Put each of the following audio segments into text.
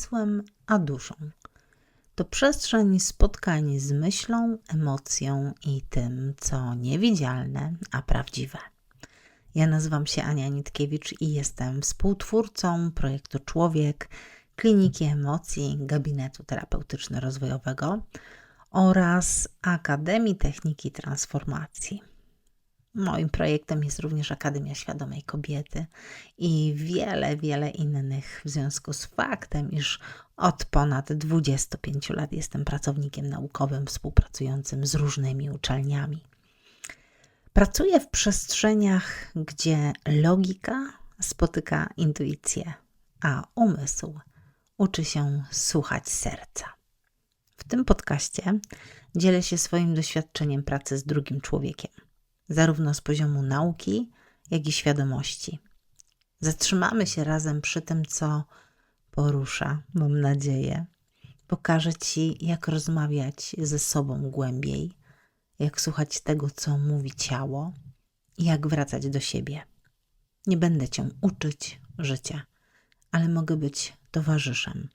umysłem a duszą. To przestrzeń spotkań z myślą, emocją i tym, co niewidzialne, a prawdziwe. Ja nazywam się Ania Nitkiewicz i jestem współtwórcą projektu Człowiek, Kliniki Emocji, Gabinetu Terapeutyczno-Rozwojowego oraz Akademii Techniki Transformacji. Moim projektem jest również Akademia Świadomej Kobiety i wiele, wiele innych w związku z faktem, iż od ponad 25 lat jestem pracownikiem naukowym współpracującym z różnymi uczelniami. Pracuję w przestrzeniach, gdzie logika spotyka intuicję, a umysł uczy się słuchać serca. W tym podcaście dzielę się swoim doświadczeniem pracy z drugim człowiekiem zarówno z poziomu nauki, jak i świadomości. Zatrzymamy się razem przy tym, co porusza, mam nadzieję. Pokażę Ci, jak rozmawiać ze sobą głębiej, jak słuchać tego, co mówi ciało i jak wracać do siebie. Nie będę Cię uczyć życia, ale mogę być towarzyszem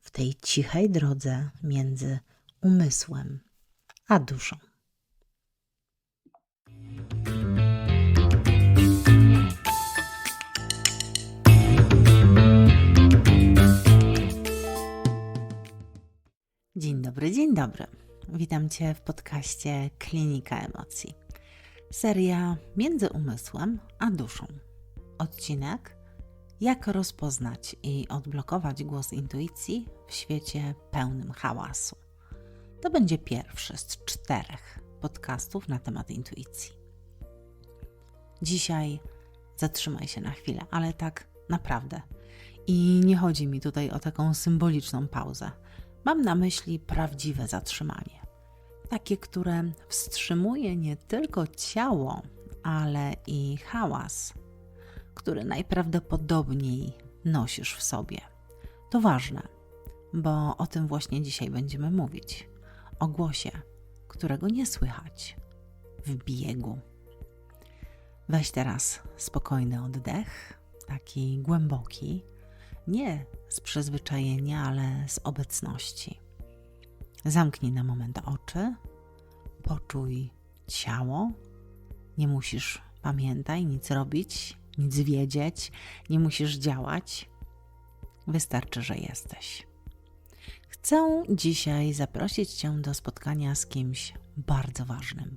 w tej cichej drodze między umysłem a duszą. Dzień dobry, dzień dobry. Witam Cię w podcaście Klinika Emocji. Seria Między umysłem a duszą. Odcinek Jak rozpoznać i odblokować głos intuicji w świecie pełnym hałasu. To będzie pierwszy z czterech podcastów na temat intuicji. Dzisiaj zatrzymaj się na chwilę, ale tak naprawdę. I nie chodzi mi tutaj o taką symboliczną pauzę Mam na myśli prawdziwe zatrzymanie. Takie, które wstrzymuje nie tylko ciało, ale i hałas, który najprawdopodobniej nosisz w sobie. To ważne, bo o tym właśnie dzisiaj będziemy mówić. O głosie, którego nie słychać w biegu. Weź teraz spokojny oddech, taki głęboki, nie z przyzwyczajenia, ale z obecności. Zamknij na moment oczy, poczuj ciało. Nie musisz, pamiętaj, nic robić, nic wiedzieć, nie musisz działać. Wystarczy, że jesteś. Chcę dzisiaj zaprosić Cię do spotkania z kimś bardzo ważnym.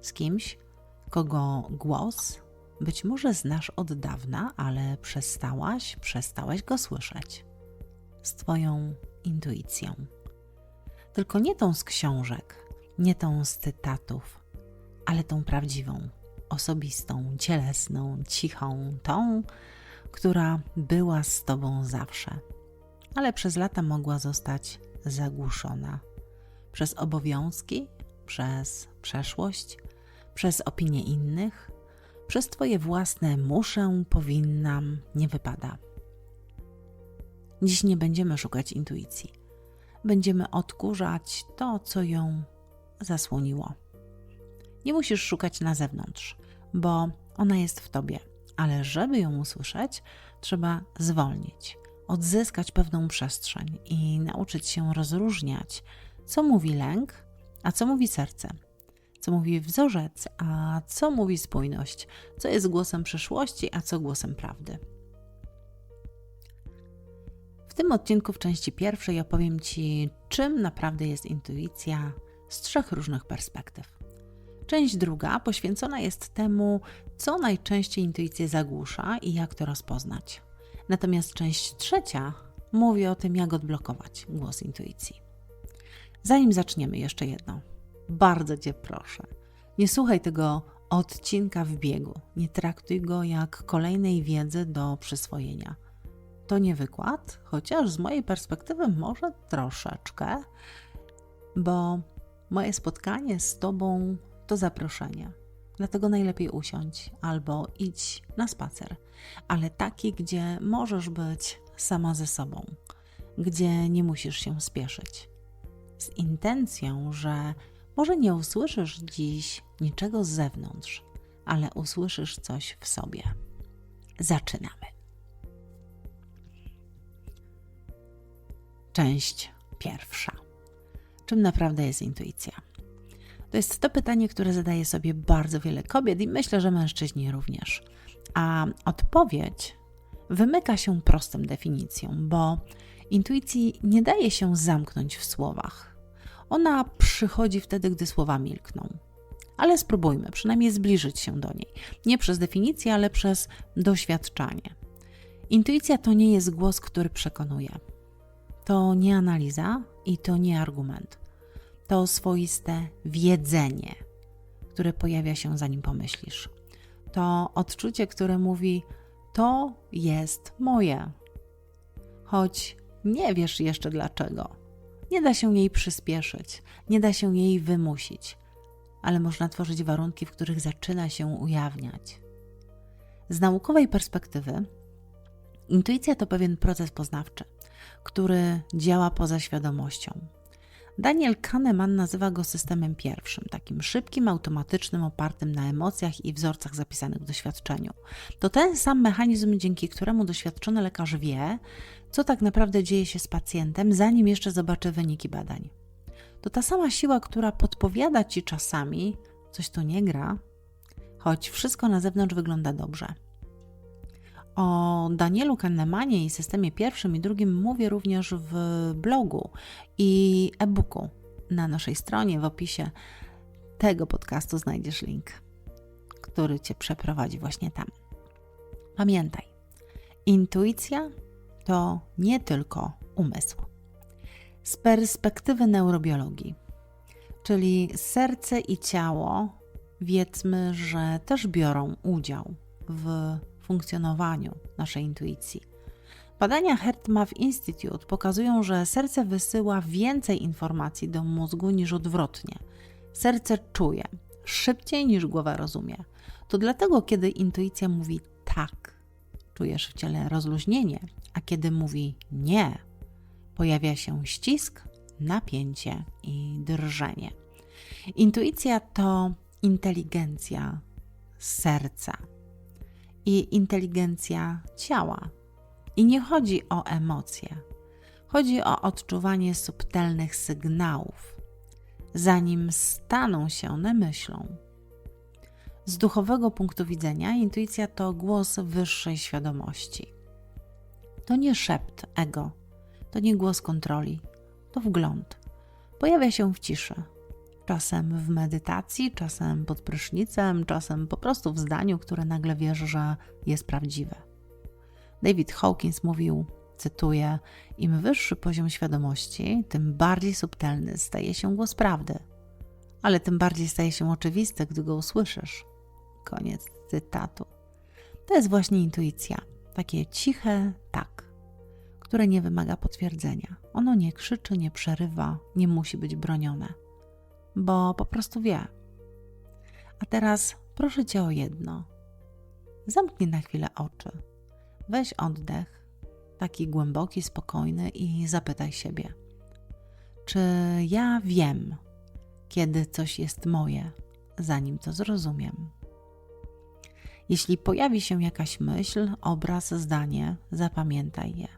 Z kimś, kogo głos być może znasz od dawna, ale przestałaś, przestałeś go słyszeć. Z Twoją intuicją. Tylko nie tą z książek, nie tą z cytatów, ale tą prawdziwą, osobistą, cielesną, cichą, tą, która była z Tobą zawsze, ale przez lata mogła zostać zagłuszona przez obowiązki, przez przeszłość, przez opinie innych, przez Twoje własne muszę, powinnam, nie wypada. Dziś nie będziemy szukać intuicji. Będziemy odkurzać to, co ją zasłoniło. Nie musisz szukać na zewnątrz, bo ona jest w tobie, ale żeby ją usłyszeć, trzeba zwolnić, odzyskać pewną przestrzeń i nauczyć się rozróżniać, co mówi lęk, a co mówi serce co mówi wzorzec, a co mówi spójność, co jest głosem przeszłości, a co głosem prawdy. W tym odcinku, w części pierwszej, opowiem Ci, czym naprawdę jest intuicja z trzech różnych perspektyw. Część druga poświęcona jest temu, co najczęściej intuicję zagłusza i jak to rozpoznać. Natomiast część trzecia mówi o tym, jak odblokować głos intuicji. Zanim zaczniemy, jeszcze jedno bardzo cię proszę. Nie słuchaj tego odcinka w biegu. Nie traktuj go jak kolejnej wiedzy do przyswojenia. To nie wykład, chociaż z mojej perspektywy może troszeczkę, bo moje spotkanie z Tobą to zaproszenie. Dlatego najlepiej usiądź albo idź na spacer, ale taki, gdzie możesz być sama ze sobą, gdzie nie musisz się spieszyć. Z intencją, że może nie usłyszysz dziś niczego z zewnątrz, ale usłyszysz coś w sobie. Zaczynamy. Część pierwsza. Czym naprawdę jest intuicja? To jest to pytanie, które zadaje sobie bardzo wiele kobiet i myślę, że mężczyźni również. A odpowiedź wymyka się prostym definicją, bo intuicji nie daje się zamknąć w słowach. Ona przychodzi wtedy, gdy słowa milkną. Ale spróbujmy przynajmniej zbliżyć się do niej. Nie przez definicję, ale przez doświadczanie. Intuicja to nie jest głos, który przekonuje. To nie analiza i to nie argument. To swoiste wiedzenie, które pojawia się zanim pomyślisz. To odczucie, które mówi: To jest moje. Choć nie wiesz jeszcze dlaczego. Nie da się jej przyspieszyć, nie da się jej wymusić, ale można tworzyć warunki, w których zaczyna się ujawniać. Z naukowej perspektywy, intuicja to pewien proces poznawczy, który działa poza świadomością. Daniel Kahneman nazywa go systemem pierwszym, takim szybkim, automatycznym, opartym na emocjach i wzorcach zapisanych w doświadczeniu. To ten sam mechanizm, dzięki któremu doświadczony lekarz wie, co tak naprawdę dzieje się z pacjentem, zanim jeszcze zobaczy wyniki badań. To ta sama siła, która podpowiada ci czasami, coś tu nie gra, choć wszystko na zewnątrz wygląda dobrze. O Danielu Kahnemanie i systemie pierwszym i drugim mówię również w blogu i e-booku. Na naszej stronie w opisie tego podcastu znajdziesz link, który cię przeprowadzi właśnie tam. Pamiętaj, intuicja to nie tylko umysł. Z perspektywy neurobiologii, czyli serce i ciało, wiedzmy, że też biorą udział w funkcjonowaniu naszej intuicji. Badania HeartMath Institute pokazują, że serce wysyła więcej informacji do mózgu niż odwrotnie. Serce czuje szybciej niż głowa rozumie. To dlatego, kiedy intuicja mówi tak, czujesz w ciele rozluźnienie, a kiedy mówi nie, pojawia się ścisk, napięcie i drżenie. Intuicja to inteligencja serca i inteligencja ciała. I nie chodzi o emocje, chodzi o odczuwanie subtelnych sygnałów, zanim staną się one myślą. Z duchowego punktu widzenia, intuicja to głos wyższej świadomości. To nie szept ego, to nie głos kontroli, to wgląd. Pojawia się w ciszy, czasem w medytacji, czasem pod prysznicem, czasem po prostu w zdaniu, które nagle wiesz, że jest prawdziwe. David Hawkins mówił, cytuję: Im wyższy poziom świadomości, tym bardziej subtelny staje się głos prawdy, ale tym bardziej staje się oczywisty, gdy go usłyszysz. Koniec cytatu. To jest właśnie intuicja, takie ciche tak, które nie wymaga potwierdzenia. Ono nie krzyczy, nie przerywa, nie musi być bronione bo po prostu wie. A teraz proszę cię o jedno. Zamknij na chwilę oczy. Weź oddech, taki głęboki, spokojny i zapytaj siebie: Czy ja wiem, kiedy coś jest moje, zanim to zrozumiem? Jeśli pojawi się jakaś myśl, obraz, zdanie, zapamiętaj je.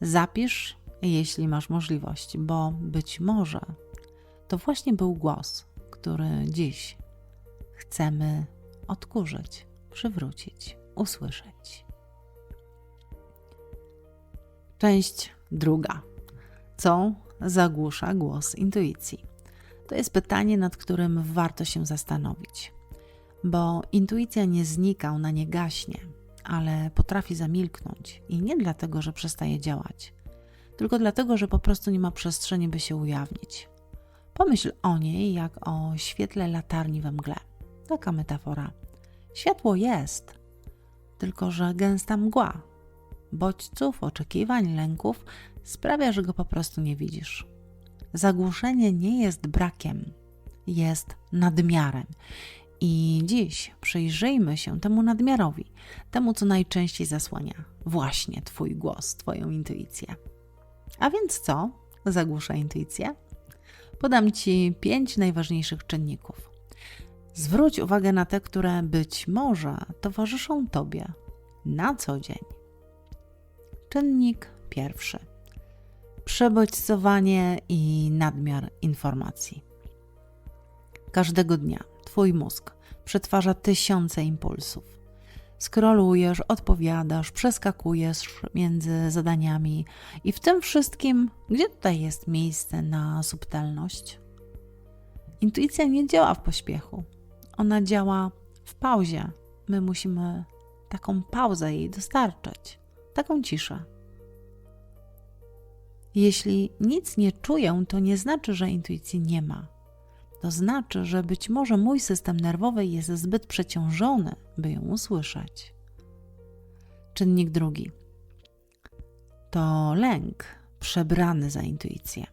Zapisz, jeśli masz możliwość, bo być może to właśnie był głos, który dziś chcemy odkurzyć, przywrócić, usłyszeć. Część druga. Co zagłusza głos intuicji? To jest pytanie, nad którym warto się zastanowić, bo intuicja nie znika, ona nie gaśnie, ale potrafi zamilknąć i nie dlatego, że przestaje działać, tylko dlatego, że po prostu nie ma przestrzeni, by się ujawnić. Pomyśl o niej jak o świetle latarni we mgle. Taka metafora. Światło jest, tylko że gęsta mgła. Bodźców, oczekiwań, lęków sprawia, że go po prostu nie widzisz. Zagłuszenie nie jest brakiem, jest nadmiarem. I dziś przyjrzyjmy się temu nadmiarowi, temu, co najczęściej zasłania właśnie Twój głos, Twoją intuicję. A więc co zagłusza intuicję? Podam Ci pięć najważniejszych czynników. Zwróć uwagę na te, które być może towarzyszą Tobie na co dzień. Czynnik pierwszy. przebodźcowanie i nadmiar informacji. Każdego dnia Twój mózg przetwarza tysiące impulsów. Skrolujesz, odpowiadasz, przeskakujesz między zadaniami i w tym wszystkim, gdzie tutaj jest miejsce na subtelność? Intuicja nie działa w pośpiechu. Ona działa w pauzie. My musimy taką pauzę jej dostarczyć, taką ciszę. Jeśli nic nie czuję, to nie znaczy, że intuicji nie ma. To znaczy, że być może mój system nerwowy jest zbyt przeciążony, by ją usłyszeć. Czynnik drugi to lęk przebrany za intuicję.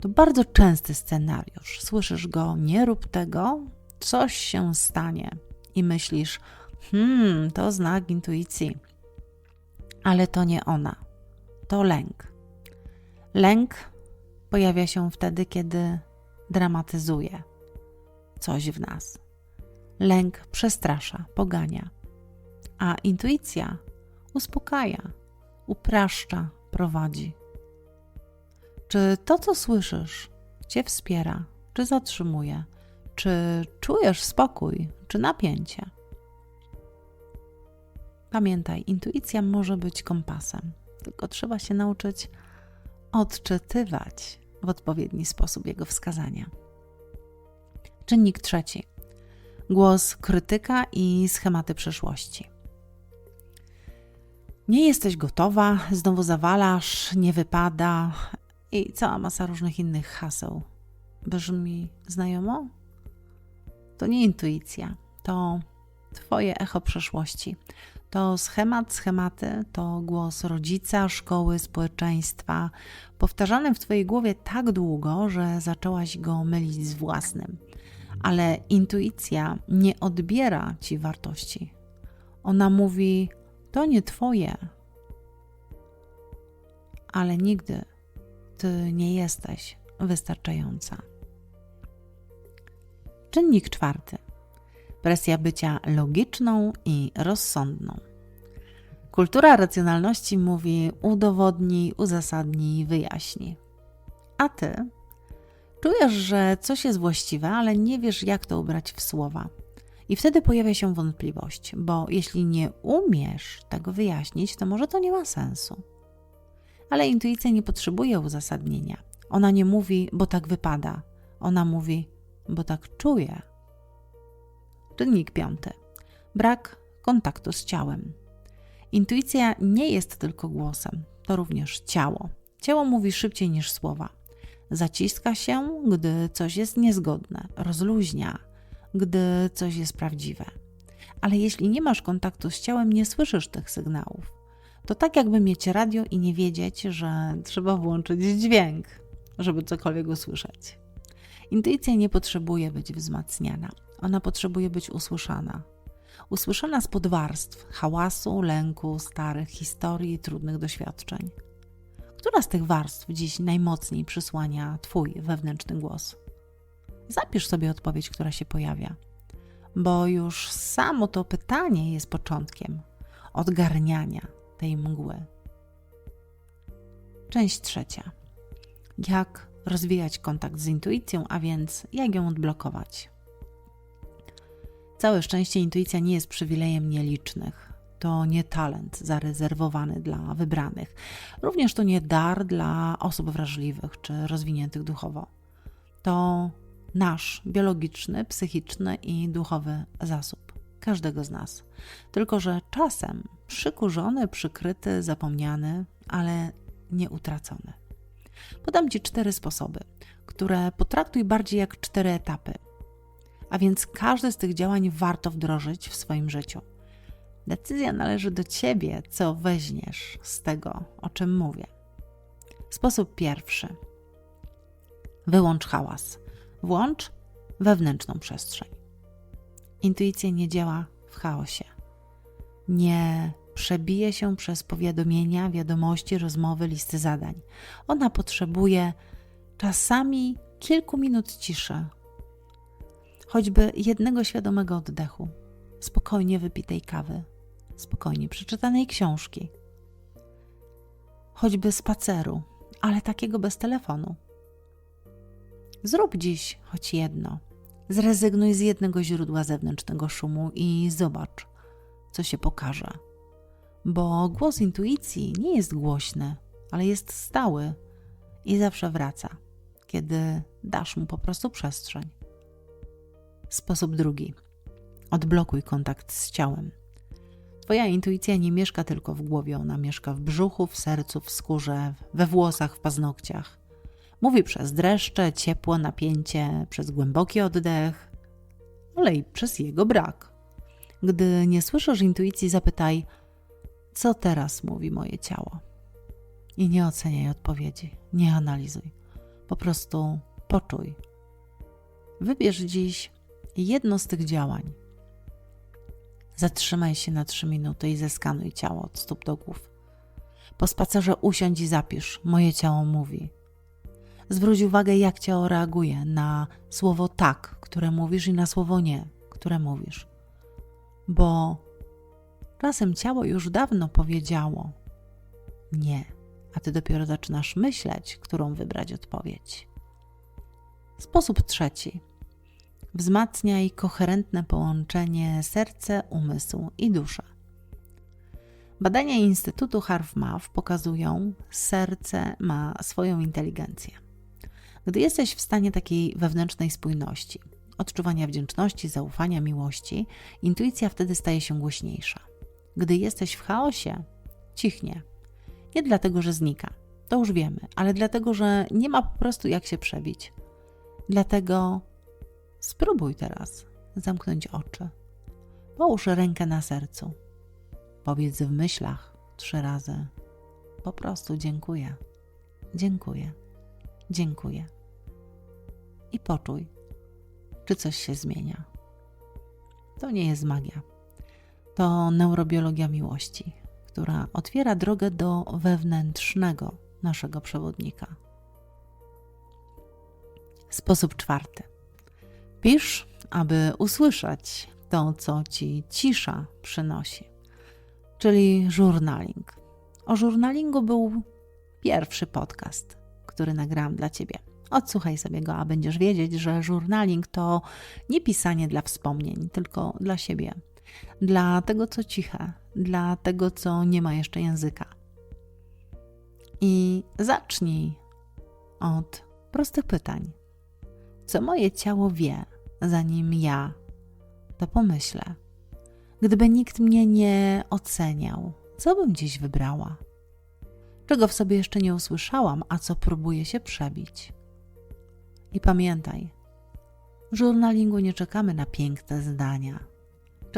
To bardzo częsty scenariusz. Słyszysz go, nie rób tego, coś się stanie i myślisz, hmm, to znak intuicji. Ale to nie ona, to lęk. Lęk pojawia się wtedy, kiedy dramatyzuje coś w nas. Lęk przestrasza, pogania, a intuicja uspokaja, upraszcza, prowadzi. Czy to, co słyszysz, cię wspiera, czy zatrzymuje, czy czujesz spokój, czy napięcie? Pamiętaj, intuicja może być kompasem, tylko trzeba się nauczyć odczytywać w odpowiedni sposób jego wskazania. Czynnik trzeci. Głos krytyka i schematy przeszłości. Nie jesteś gotowa, znowu zawalasz, nie wypada i cała masa różnych innych haseł. Brzmi znajomo? To nie intuicja, to Twoje echo przeszłości. To schemat, schematy, to głos rodzica, szkoły, społeczeństwa, powtarzany w Twojej głowie tak długo, że zaczęłaś go mylić z własnym. Ale intuicja nie odbiera Ci wartości. Ona mówi: To nie Twoje. Ale nigdy Ty nie jesteś wystarczająca. Czynnik czwarty presja bycia logiczną i rozsądną. Kultura racjonalności mówi udowodnij, uzasadnij, wyjaśnij. A ty czujesz, że coś jest właściwe, ale nie wiesz, jak to ubrać w słowa. I wtedy pojawia się wątpliwość, bo jeśli nie umiesz tego wyjaśnić, to może to nie ma sensu. Ale intuicja nie potrzebuje uzasadnienia. Ona nie mówi, bo tak wypada. Ona mówi, bo tak czuje. Czynnik piąty. Brak kontaktu z ciałem. Intuicja nie jest tylko głosem, to również ciało. Ciało mówi szybciej niż słowa. Zaciska się, gdy coś jest niezgodne, rozluźnia, gdy coś jest prawdziwe. Ale jeśli nie masz kontaktu z ciałem, nie słyszysz tych sygnałów. To tak jakby mieć radio i nie wiedzieć, że trzeba włączyć dźwięk, żeby cokolwiek usłyszeć. Intuicja nie potrzebuje być wzmacniana. Ona potrzebuje być usłyszana. Usłyszana z podwarstw hałasu, lęku, starych historii, trudnych doświadczeń. Która z tych warstw dziś najmocniej przysłania Twój wewnętrzny głos? Zapisz sobie odpowiedź, która się pojawia, bo już samo to pytanie jest początkiem odgarniania tej mgły. Część trzecia. Jak rozwijać kontakt z intuicją, a więc jak ją odblokować? Całe szczęście intuicja nie jest przywilejem nielicznych. To nie talent zarezerwowany dla wybranych. Również to nie dar dla osób wrażliwych czy rozwiniętych duchowo. To nasz biologiczny, psychiczny i duchowy zasób każdego z nas. Tylko, że czasem przykurzony, przykryty, zapomniany, ale nie utracony. Podam Ci cztery sposoby, które potraktuj bardziej jak cztery etapy, a więc każde z tych działań warto wdrożyć w swoim życiu. Decyzja należy do ciebie, co weźmiesz z tego, o czym mówię. Sposób pierwszy. Wyłącz hałas. Włącz wewnętrzną przestrzeń. Intuicja nie działa w chaosie. Nie przebije się przez powiadomienia, wiadomości, rozmowy, listy zadań. Ona potrzebuje czasami kilku minut ciszy, choćby jednego świadomego oddechu, spokojnie wypitej kawy, spokojnie przeczytanej książki, choćby spaceru ale takiego bez telefonu. Zrób dziś choć jedno. Zrezygnuj z jednego źródła zewnętrznego szumu i zobacz, co się pokaże. Bo głos intuicji nie jest głośny, ale jest stały i zawsze wraca, kiedy dasz mu po prostu przestrzeń. Sposób drugi. Odblokuj kontakt z ciałem. Twoja intuicja nie mieszka tylko w głowie, ona mieszka w brzuchu, w sercu, w skórze, we włosach, w paznokciach. Mówi przez dreszcze, ciepło, napięcie, przez głęboki oddech, ale i przez jego brak. Gdy nie słyszysz intuicji, zapytaj, co teraz mówi moje ciało. I nie oceniaj odpowiedzi, nie analizuj. Po prostu poczuj. Wybierz dziś jedno z tych działań. Zatrzymaj się na trzy minuty i zeskanuj ciało od stóp do głów. Po spacerze usiądź i zapisz: Moje ciało mówi. Zwróć uwagę, jak ciało reaguje na słowo tak, które mówisz, i na słowo nie, które mówisz. Bo czasem ciało już dawno powiedziało nie, a ty dopiero zaczynasz myśleć, którą wybrać odpowiedź. Sposób trzeci. Wzmacniaj koherentne połączenie serce, umysł i dusza. Badania Instytutu Harvmaw pokazują, serce ma swoją inteligencję. Gdy jesteś w stanie takiej wewnętrznej spójności, odczuwania wdzięczności, zaufania, miłości, intuicja wtedy staje się głośniejsza. Gdy jesteś w chaosie, cichnie. Nie dlatego, że znika, to już wiemy, ale dlatego, że nie ma po prostu jak się przebić. Dlatego spróbuj teraz zamknąć oczy. Połóż rękę na sercu. Powiedz w myślach trzy razy: Po prostu dziękuję, dziękuję, dziękuję. I poczuj, czy coś się zmienia. To nie jest magia. To neurobiologia miłości, która otwiera drogę do wewnętrznego naszego przewodnika. Sposób czwarty. Pisz, aby usłyszeć to, co ci cisza przynosi, czyli journaling. O journalingu był pierwszy podcast, który nagrałam dla ciebie. Odsłuchaj sobie go, a będziesz wiedzieć, że journaling to nie pisanie dla wspomnień, tylko dla siebie, dla tego, co ciche, dla tego, co nie ma jeszcze języka. I zacznij od prostych pytań co moje ciało wie, zanim ja to pomyślę. Gdyby nikt mnie nie oceniał, co bym dziś wybrała? Czego w sobie jeszcze nie usłyszałam, a co próbuję się przebić? I pamiętaj, w żurnalingu nie czekamy na piękne zdania.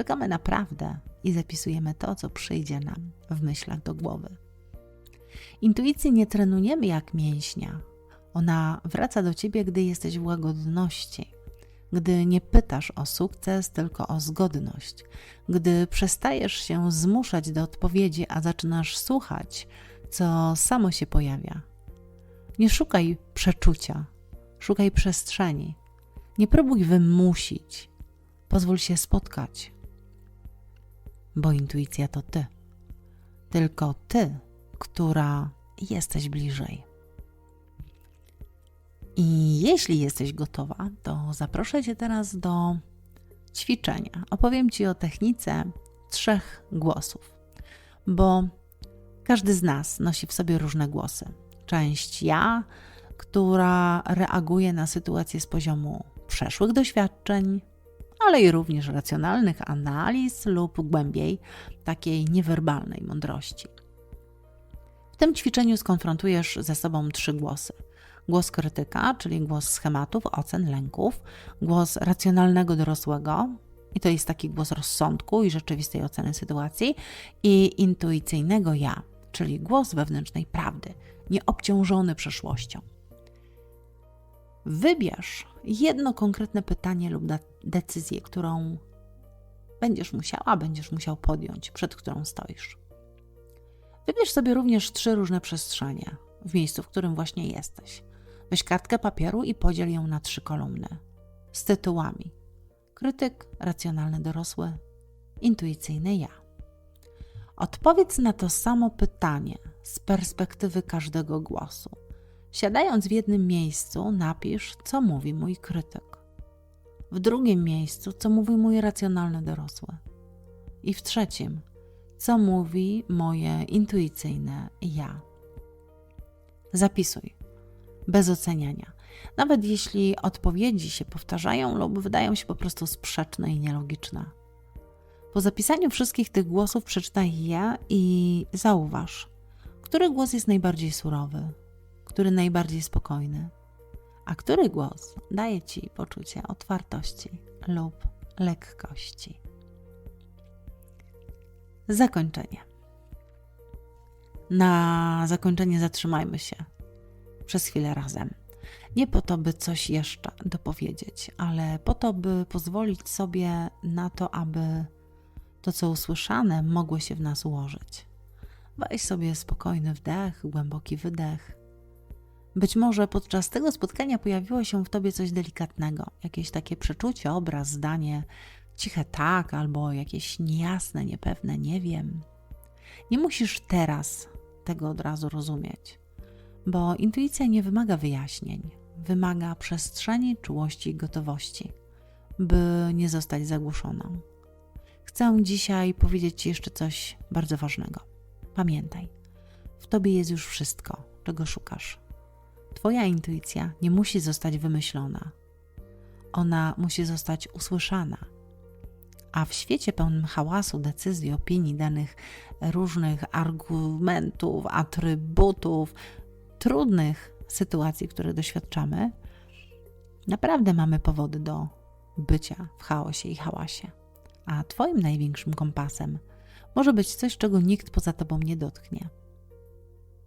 Czekamy na prawdę i zapisujemy to, co przyjdzie nam w myślach do głowy. Intuicji nie trenujemy jak mięśnia, ona wraca do ciebie, gdy jesteś w łagodności, gdy nie pytasz o sukces, tylko o zgodność, gdy przestajesz się zmuszać do odpowiedzi, a zaczynasz słuchać, co samo się pojawia. Nie szukaj przeczucia, szukaj przestrzeni. Nie próbuj wymusić, pozwól się spotkać, bo intuicja to ty. Tylko ty, która jesteś bliżej. I jeśli jesteś gotowa, to zaproszę Cię teraz do ćwiczenia. Opowiem Ci o technice trzech głosów, bo każdy z nas nosi w sobie różne głosy. Część ja, która reaguje na sytuację z poziomu przeszłych doświadczeń, ale i również racjonalnych analiz lub głębiej takiej niewerbalnej mądrości. W tym ćwiczeniu skonfrontujesz ze sobą trzy głosy – głos krytyka, czyli głos schematów, ocen, lęków, głos racjonalnego dorosłego, i to jest taki głos rozsądku i rzeczywistej oceny sytuacji, i intuicyjnego ja, czyli głos wewnętrznej prawdy, nieobciążony przeszłością. Wybierz jedno konkretne pytanie lub decyzję, którą będziesz musiała, będziesz musiał podjąć, przed którą stoisz. Wybierz sobie również trzy różne przestrzenie w miejscu, w którym właśnie jesteś. Weź kartkę papieru i podziel ją na trzy kolumny z tytułami: krytyk, racjonalny dorosły, intuicyjny ja. Odpowiedz na to samo pytanie z perspektywy każdego głosu. Siadając w jednym miejscu, napisz, co mówi mój krytyk. W drugim miejscu, co mówi mój racjonalny dorosły. I w trzecim, co mówi moje intuicyjne ja. Zapisuj, bez oceniania. Nawet jeśli odpowiedzi się powtarzają lub wydają się po prostu sprzeczne i nielogiczne. Po zapisaniu wszystkich tych głosów przeczytaj je i zauważ, który głos jest najbardziej surowy, który najbardziej spokojny, a który głos daje ci poczucie otwartości lub lekkości. Zakończenie. Na zakończenie zatrzymajmy się przez chwilę razem. Nie po to, by coś jeszcze dopowiedzieć, ale po to, by pozwolić sobie na to, aby to, co usłyszane, mogło się w nas ułożyć. Weź sobie spokojny wdech, głęboki wydech. Być może podczas tego spotkania pojawiło się w tobie coś delikatnego, jakieś takie przeczucie, obraz, zdanie, ciche tak albo jakieś niejasne, niepewne, nie wiem. Nie musisz teraz tego od razu rozumieć, bo intuicja nie wymaga wyjaśnień, wymaga przestrzeni, czułości i gotowości, by nie zostać zagłuszoną. Chcę dzisiaj powiedzieć Ci jeszcze coś bardzo ważnego. Pamiętaj, w Tobie jest już wszystko, czego szukasz. Twoja intuicja nie musi zostać wymyślona. Ona musi zostać usłyszana. A w świecie pełnym hałasu, decyzji, opinii, danych różnych argumentów, atrybutów, trudnych sytuacji, które doświadczamy, naprawdę mamy powody do bycia w chaosie i hałasie. A Twoim największym kompasem może być coś, czego nikt poza Tobą nie dotknie.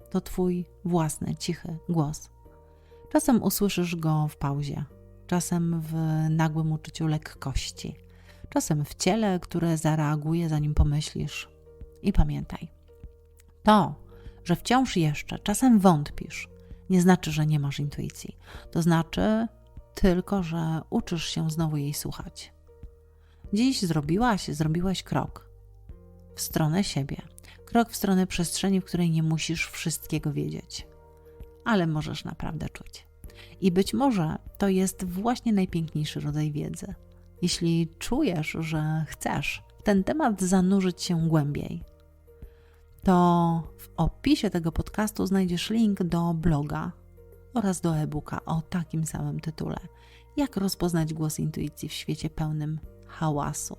To Twój własny, cichy głos. Czasem usłyszysz go w pauzie, czasem w nagłym uczuciu lekkości, czasem w ciele, które zareaguje, zanim pomyślisz. I pamiętaj, to, że wciąż jeszcze czasem wątpisz, nie znaczy, że nie masz intuicji. To znaczy tylko, że uczysz się znowu jej słuchać. Dziś zrobiłaś, zrobiłeś krok w stronę siebie, krok w stronę przestrzeni, w której nie musisz wszystkiego wiedzieć, ale możesz naprawdę czuć. I być może to jest właśnie najpiękniejszy rodzaj wiedzy. Jeśli czujesz, że chcesz w ten temat zanurzyć się głębiej, to w opisie tego podcastu znajdziesz link do bloga oraz do e-booka o takim samym tytule. Jak rozpoznać głos intuicji w świecie pełnym hałasu.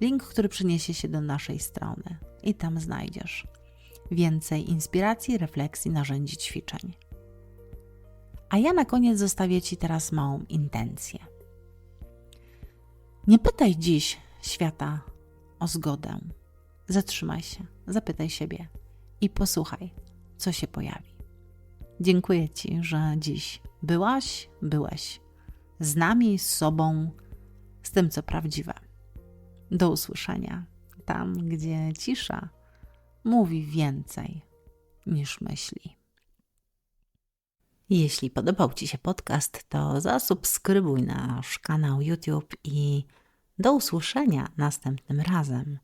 Link, który przyniesie się do naszej strony i tam znajdziesz więcej inspiracji, refleksji, narzędzi, ćwiczeń. A ja na koniec zostawię Ci teraz małą intencję. Nie pytaj dziś świata o zgodę. Zatrzymaj się, zapytaj siebie i posłuchaj, co się pojawi. Dziękuję Ci, że dziś byłaś, byłeś z nami, z sobą, z tym, co prawdziwe. Do usłyszenia tam, gdzie cisza mówi więcej niż myśli. Jeśli podobał Ci się podcast, to zasubskrybuj nasz kanał YouTube i do usłyszenia następnym razem.